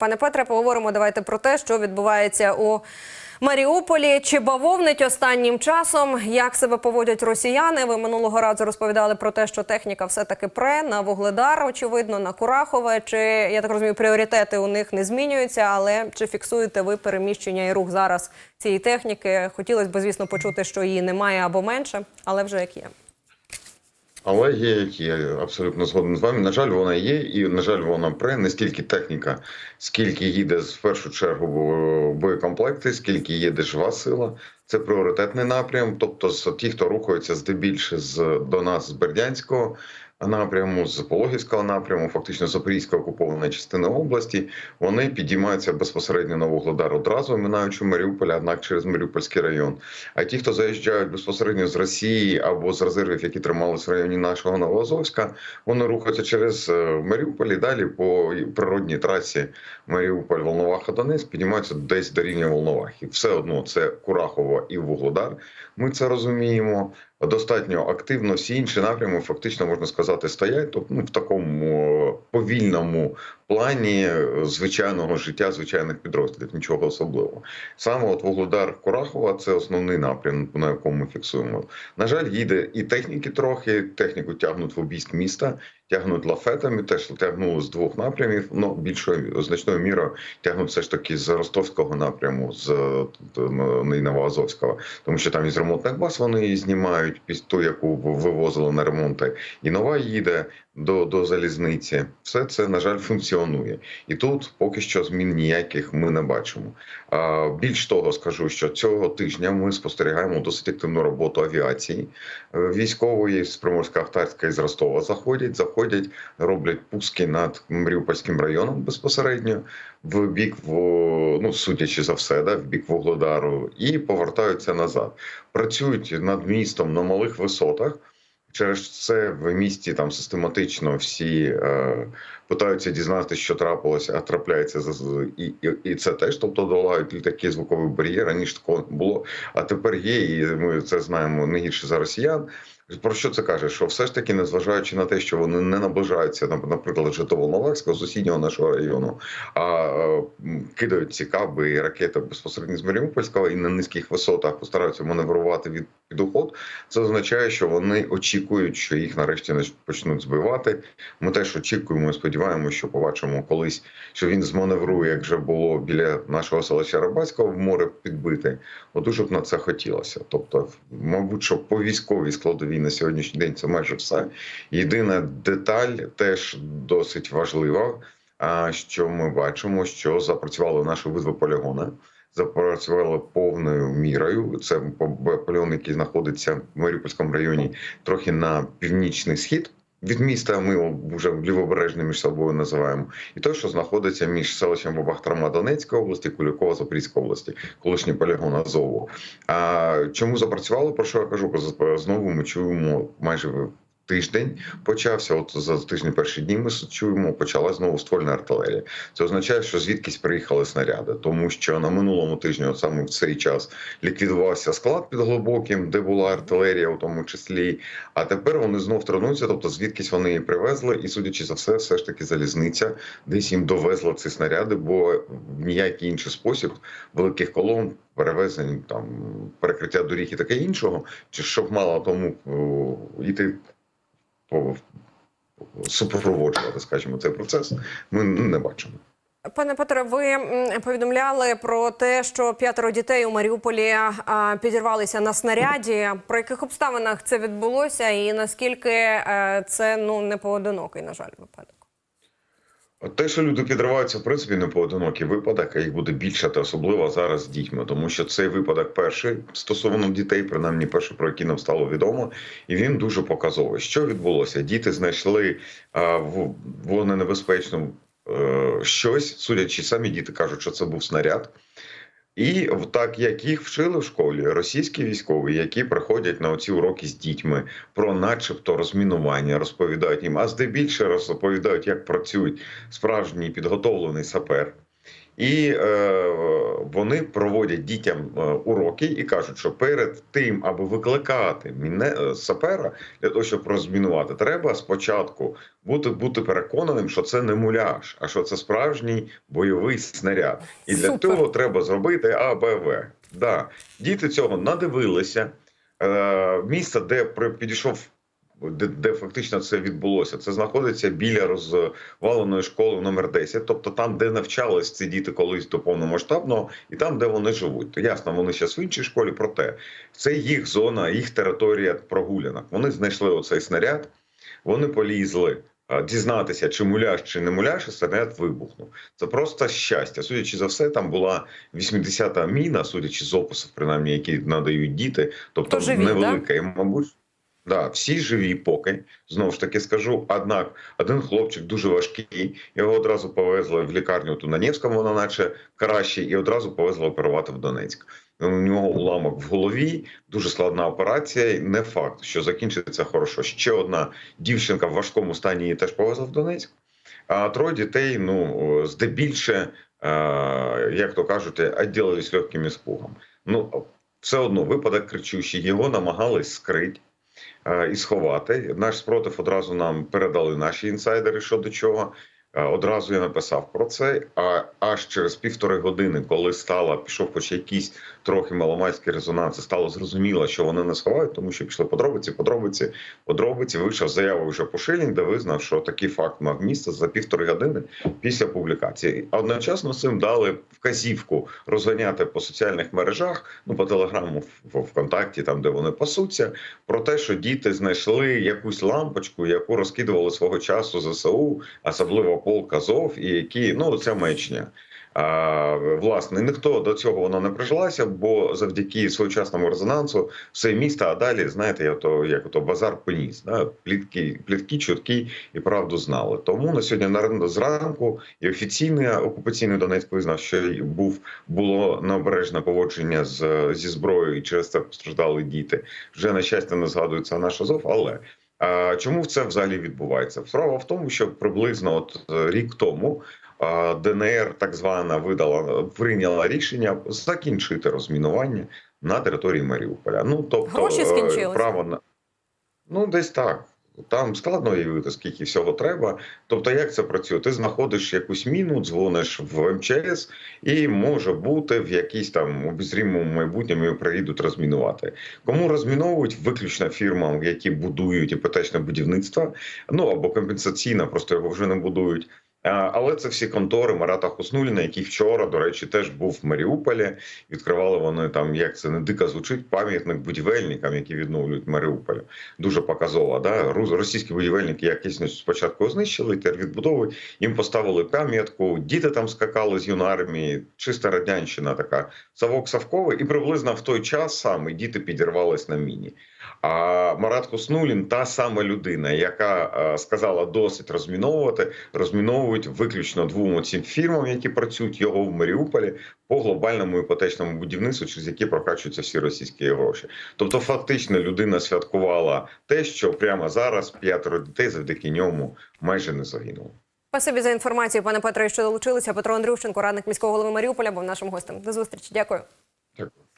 Пане Петре, поговоримо давайте про те, що відбувається у Маріуполі. Чи бавовнить останнім часом? Як себе поводять росіяни? Ви минулого разу розповідали про те, що техніка все таки пре на Вугледар, очевидно, на Курахове. Чи я так розумію, пріоритети у них не змінюються, але чи фіксуєте ви переміщення і рух зараз цієї техніки? Хотілося б, звісно, почути, що її немає або менше, але вже як є. Але є, які я абсолютно згоден з вами. На жаль, вона є, і на жаль, вона пре не стільки техніка, скільки їде в першу чергу бо- боєкомплекти, скільки їде жива сила. Це пріоритетний напрям. Тобто, ті, хто рухається здебільше з до нас з Бердянського напряму, з Пологівського напряму, фактично Запорізької окупованої частини області, вони підіймаються безпосередньо на Вугледар одразу, минаючи Маріуполя, однак через Маріупольський район. А ті, хто заїжджають безпосередньо з Росії або з резервів, які тримались в районі нашого Новоазовська, вони рухаються через е, Маріуполь і далі по природній трасі Маріуполь, Волноваха, Донецьк, піднімаються десь до рівня Волновахи. Все одно це Курахово і Вугледар. Ми це розуміємо. Достатньо активно всі інші напрями фактично можна сказати стоять. Тобто ну, в такому е, повільному плані е, звичайного життя звичайних підрозділів, нічого особливого. Саме от Вугледар Курахова це основний напрям, на якому ми фіксуємо. На жаль, їде і техніки трохи. Техніку тягнуть в обійськ міста, тягнуть лафетами. Теж тягнули з двох напрямів. Ну більшою значною мірою тягнуть все ж таки з ростовського напряму, з е, Новоазовського, тому що там із ремонтних баз вони її знімають ту, яку вивозили на ремонти, і нова їде до, до залізниці. Все це на жаль функціонує, і тут поки що змін ніяких ми не бачимо. А, більш того, скажу, що цього тижня ми спостерігаємо досить активну роботу авіації е, військової з Приморська-Ахтарська і з Ростова заходять, заходять, роблять пуски над Маріупольським районом безпосередньо в бік в ну судячи за все, да, в бік Вугледару, і повертаються назад. Працюють над містом на малих висотах. Через це в місті там систематично всі е, питаються дізнатися, що трапилося, а трапляється і, і, і це теж, тобто долають літаки звуковий бар'єр. Раніше такого було, а тепер є, і ми це знаємо не гірше за росіян. Про що це каже? Що все ж таки, незважаючи на те, що вони не наближаються, нап- наприклад, Волновахського, сусіднього нашого району, а е, кидають ці каби і ракети безпосередньо з Маріупольського і на низьких висотах постараються маневрувати від під уход. Це означає, що вони очікують, що їх нарешті почнуть збивати. Ми теж очікуємо, і сподіваємося, що побачимо колись, що він зманеврує, як вже було біля нашого селища Рабацького в море підбити. От дуже б на це хотілося. Тобто, мабуть, що по військовій складовій на сьогоднішній день це майже все. Єдина деталь теж досить важлива. Що ми бачимо, що запрацювали наші обидва полігони. Запрацювали повною мірою. Це полігон, який знаходиться в Маріупольському районі, трохи на північний схід від міста. Ми вже лівобережне між собою називаємо, і те, що знаходиться між селищем Бабахтарма Донецької області, Кулікова Запорізької області, колишній полігон Азову. А чому запрацювало? Про що я кажу? Знову ми чуємо майже тиждень почався. От за тиждень перші дні ми чуємо, почалась знову ствольна артилерія. Це означає, що звідкись приїхали снаряди, тому що на минулому тижні, от саме в цей час, ліквідувався склад під глибоким, де була артилерія, у тому числі. А тепер вони знов тренуються, тобто звідкись вони її привезли, і судячи за все, все ж таки залізниця десь їм довезла ці снаряди, бо в ніякий інший спосіб великих колон. Перевезень там перекриття доріг і таке іншого, чи щоб мало тому о, йти супроводжувати, скажімо, цей процес, ми не бачимо. Пане Петре, ви повідомляли про те, що п'ятеро дітей у Маріуполі підірвалися на снаряді. Про яких обставинах це відбулося, і наскільки е, це ну не поодинокий, на жаль, випадок? Те, що люди підриваються, в принципі, не поодинокі випадок, а їх буде більше, та особливо зараз з дітьми, тому що цей випадок перший стосовно дітей, принаймні перший, про який нам стало відомо, і він дуже показовий. Що відбулося? Діти знайшли а, в вогненебезпечному е, щось, судячи самі діти кажуть, що це був снаряд. І так як їх вчили в школі, російські військові, які приходять на оці уроки з дітьми про, начебто, розмінування, розповідають їм, а здебільше розповідають, як працюють справжній підготовлений сапер. І е, вони проводять дітям е, уроки і кажуть, що перед тим, аби викликати міне, е, сапера для того, щоб розмінувати, треба спочатку бути, бути переконаним, що це не муляж, а що це справжній бойовий снаряд. І для Супер. того треба зробити А, Б, В. Да. Діти цього надивилися. Е, місце, де при- підійшов. Де, де фактично це відбулося, це знаходиться біля розваленої школи номер 10, тобто там, де навчались ці діти колись до повномасштабного, і там, де вони живуть. То ясно, вони зараз в іншій школі, проте це їх зона, їх територія прогулянок. Вони знайшли оцей снаряд, вони полізли дізнатися, чи муляж, чи не муляж, і снаряд вибухнув. Це просто щастя. Судячи за все, там була 80-та міна, судячи з описів, принаймні, які надають діти, тобто невелика. І, мабуть, Да, всі живі поки. Знову ж таки скажу. Однак один хлопчик дуже важкий. Його одразу повезли в лікарню ту на Невському, вона наче краще, і одразу повезли оперувати в Донецьк. У нього уламок в голові, дуже складна операція. Не факт, що закінчиться хорошо. Ще одна дівчинка в важкому стані її теж повезли в Донецьк. А троє дітей, ну здебільше, як то кажуть, відділились легким іспугом. Ну все одно випадок кричущий, його намагались скрити і сховати. Наш спротив одразу нам передали наші інсайдери щодо чого. Е, Одразу я написав про це. А аж через півтори години, коли стала, пішов хоч якийсь трохи маломальський резонанс, і стало зрозуміло, що вони не сховають, тому що пішли подробиці, подробиці, подробиці. Вийшов заява вже Пушилін, де визнав, що такий факт мав місце за півтори години після публікації. Одночасно цим дали вказівку розганяти по соціальних мережах, ну по телеграму в ВКонтакті, там де вони пасуться, про те, що діти знайшли якусь лампочку, яку розкидували свого часу ЗСУ, особливо полк Азов, і які ну це маячня. Власне, ніхто до цього вона не прижилася, бо завдяки своєчасному резонансу все місто, а далі, знаєте, я то як то базар поніс. Да? Плітки, плітки, чутки і правду знали. Тому на сьогодні на зранку і офіційний окупаційний Донецьк визнав, що був було необережне поводження з зі зброєю, і через це постраждали діти. Вже на щастя не згадується наш Азов, але. Чому це взагалі відбувається? Справа в тому, що приблизно от е, рік тому ДНР так звана видала прийняла рішення закінчити розмінування на території Маріуполя. Ну тобто Гроші е, право на ну десь так. Там складно уявити, скільки всього треба. Тобто, як це працює? Ти знаходиш якусь міну, дзвониш в МЧС, і може бути в якійсь там обізрімому майбутньому приїдуть розмінувати. Кому розміновують виключно фірмам, які будують іпотечне будівництво, ну або компенсаційно, просто його вже не будують. А, Але це всі контори Марата Хуснуліна, який вчора, до речі, теж був в Маріуполі. Відкривали вони там, як це не дико звучить, пам'ятник будівельникам, які відновлюють Маріуполь. Дуже показово. Да? Російські будівельники якісь спочатку знищили, тепер відбудовують. Їм поставили пам'ятку. Діти там скакали з юнармії, чиста радянщина така. Савок Савковий, і приблизно в той час саме діти підірвались на міні. А Марат Хуснулін та сама людина, яка е, сказала досить розміновувати, розміновують виключно двом цим фірмам, які працюють його в Маріуполі по глобальному іпотечному будівництву, через які прокачуються всі російські гроші. Тобто, фактично, людина святкувала те, що прямо зараз п'ятеро дітей завдяки ньому майже не загинуло. Спасибі за інформацію, пане Петре, що долучилися. Петро Андрющенко, радник міського голови Маріуполя, був нашим гостем. До зустрічі. Дякую. Дякую.